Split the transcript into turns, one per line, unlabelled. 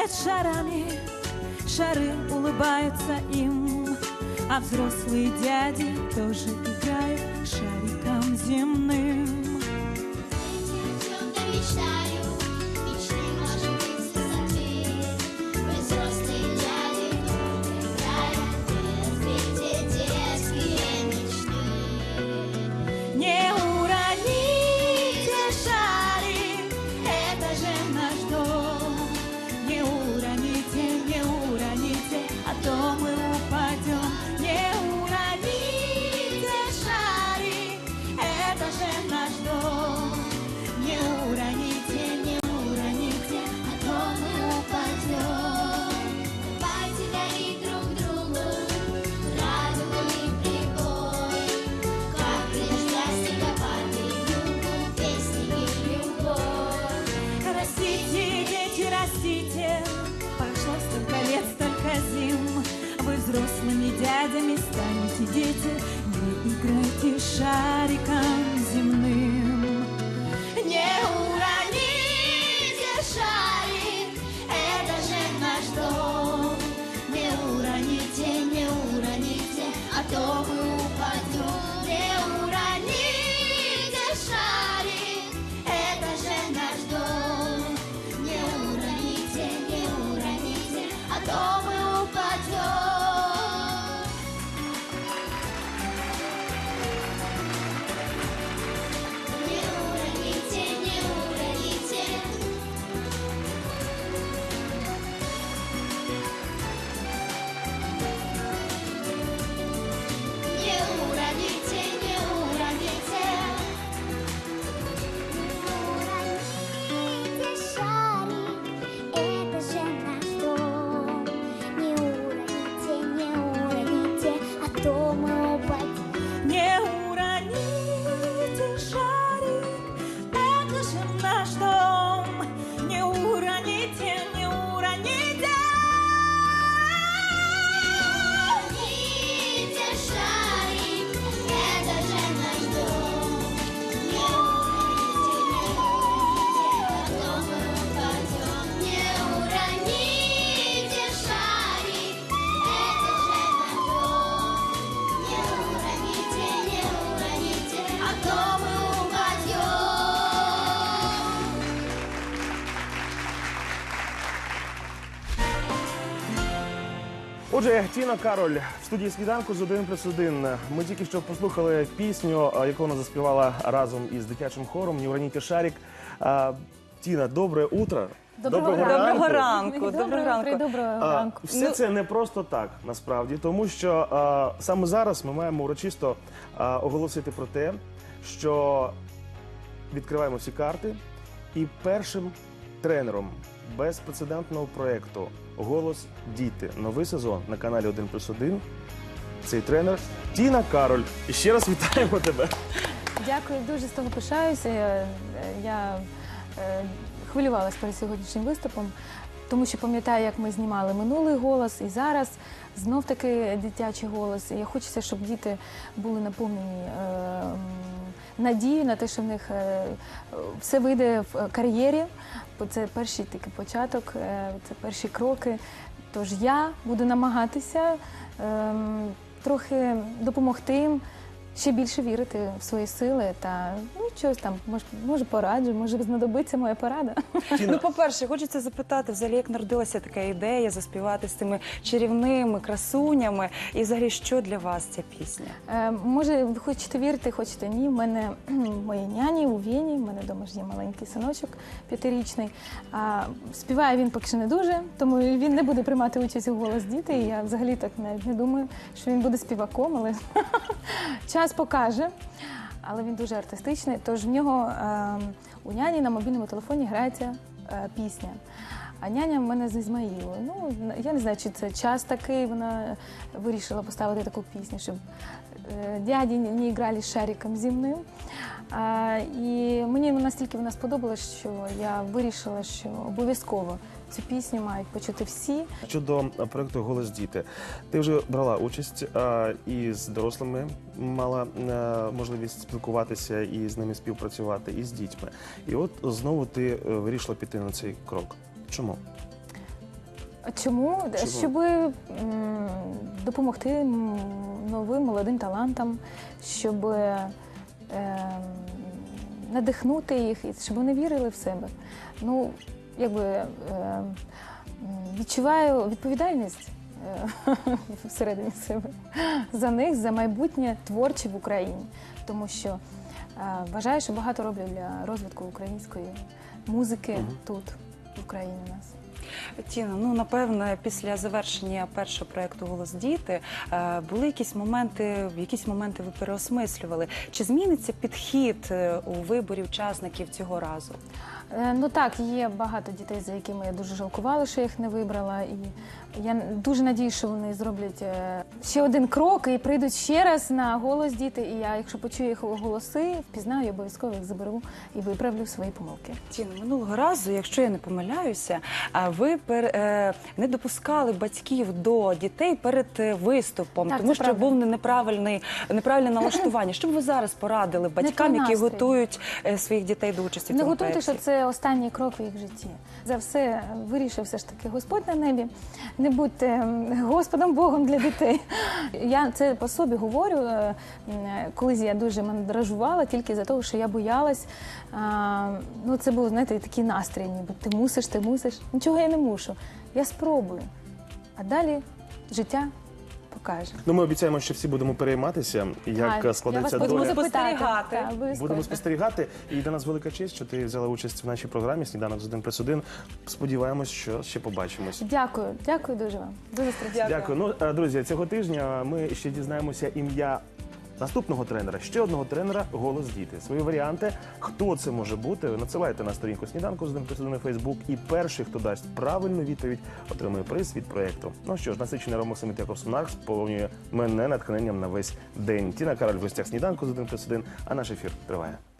играет шарами, шары улыбаются им, а взрослые дяди тоже играют шариком земным. Дети, растите, прошло столько лет, столько зим. Вы взрослыми дядями станете, дети, не играйте шариком земным.
Отже, Тіна Кароль в студії сніданку з 1 плюс 1. Ми тільки що послухали пісню, яку вона заспівала разом із дитячим хором Ніураніті Шарік. Тіна, добре утро.
Доброго ранку. ранку. Доброго ранку.
Доброго
А,
ранку.
все
Ну-
це не просто так, насправді, тому що а, саме зараз ми маємо урочисто а, оголосити про те, що відкриваємо всі карти, і першим тренером безпрецедентного проєкту Голос діти. Новий сезон на каналі 1 плюс 1. Цей тренер Тіна Кароль. І ще раз вітаємо тебе.
Дякую, дуже з того пишаюся. Я, е, хвилювалася перед сьогоднішнім виступом, тому що пам'ятаю, як ми знімали минулий голос, і зараз знов таки дитячий голос. Я хочеться, щоб діти були наповнені е, м, надією на те, що в них е, все вийде в кар'єрі. Бо це перший такий початок, е, це перші кроки. Тож я буду намагатися ем, трохи допомогти їм ще більше вірити в свої сили та ну щось там, може, може пораджу, може знадобиться моя порада.
Ну, по-перше, хочеться запитати, взагалі, як народилася така ідея заспівати з цими чарівними красунями, і взагалі, що для вас ця пісня?
Е, може, ви хочете вірити, хочете ні. У мене мої няні у Вені, в мене вдома ж є маленький синочок п'ятирічний. А співає він поки що не дуже, тому він не буде приймати участь у голос діти. І я взагалі так навіть не думаю, що він буде співаком, але час покаже. Але він дуже артистичний. Тож в нього е, у няні на мобільному телефоні грається е, пісня. А няня в мене з Ізмаїлу. Ну, я не знаю, чи це час такий. Вона вирішила поставити таку пісню, щоб е, дяді не грали шариком земним. А, і мені настільки вона сподобалась, що я вирішила, що обов'язково цю пісню мають почути всі.
Щодо а, проекту Голос діти, ти вже брала участь а, і з дорослими мала а, можливість спілкуватися і з ними співпрацювати, і з дітьми. І от знову ти е, вирішила піти на цей крок. Чому?
Чому?
Чому?
Щоб м, допомогти новим молодим талантам, щоб е, надихнути їх, і щоб вони вірили в себе. Ну, якби е, відчуваю відповідальність е, всередині себе за них, за майбутнє творче в Україні. Тому що е, вважаю, що багато роблю для розвитку української музики тут, в Україні у нас.
Тіна, ну напевне, після завершення першого проекту Голос діти е, були якісь моменти, якісь моменти ви переосмислювали. Чи зміниться підхід е, у виборі учасників цього разу?
Е, Ну так, є багато дітей, за якими я дуже жалкувала, що я їх не вибрала. І я дуже надію, що вони зроблять е, ще один крок і прийдуть ще раз на голос діти. І я, якщо почую їх голоси, впізнаю, я обов'язково їх заберу і виправлю свої помилки.
Тіна, минулого разу, якщо я не помиляюся, а ви пер, е, не допускали батьків до дітей перед е, виступом,
Так,
тому
це
що
правда.
був неправильний неправильне налаштування. Що б ви зараз порадили батькам, які
настрій.
готують е, своїх дітей до участі в
Не
цьому
готуйте,
проєкті?
що це останній крок в їх житті. За все вирішив все ж таки Господь на небі. Не будьте Господом Богом для дітей. Я це по собі говорю. е, Колись я дуже мандражувала тільки за того, що я боялась. Ну, це був, знаєте, такий настрій, ніби ти мусиш, ти мусиш. Нічого я не мушу. Я спробую. А далі життя покаже.
Ну, ми обіцяємо, що всі будемо перейматися, як
А,
складеться
я вас
Будемо
доля.
буду
спостерігати.
Та, обов'язково.
Будемо спостерігати. І для нас велика честь, що ти взяла участь в нашій програмі Сніданок з один плюс один. Сподіваємось, що ще побачимось.
Дякую, дякую дуже вам. Дуже страшно.
Дякую.
Дякую. Ну, е, друзі, цього тижня ми ще дізнаємося ім'я наступного тренера, ще одного тренера голос діти. Свої варіанти, хто це може бути, надсилайте на сторінку сніданку з 1 плюс 1 на Фейсбук. І перший, хто дасть правильну відповідь, отримує приз від проєкту. Ну що ж, насичений Рома Семит Яков Сунарк сповнює мене натхненням на весь день. Тіна Кароль в гостях сніданку з 1 плюс 1, а наш ефір триває.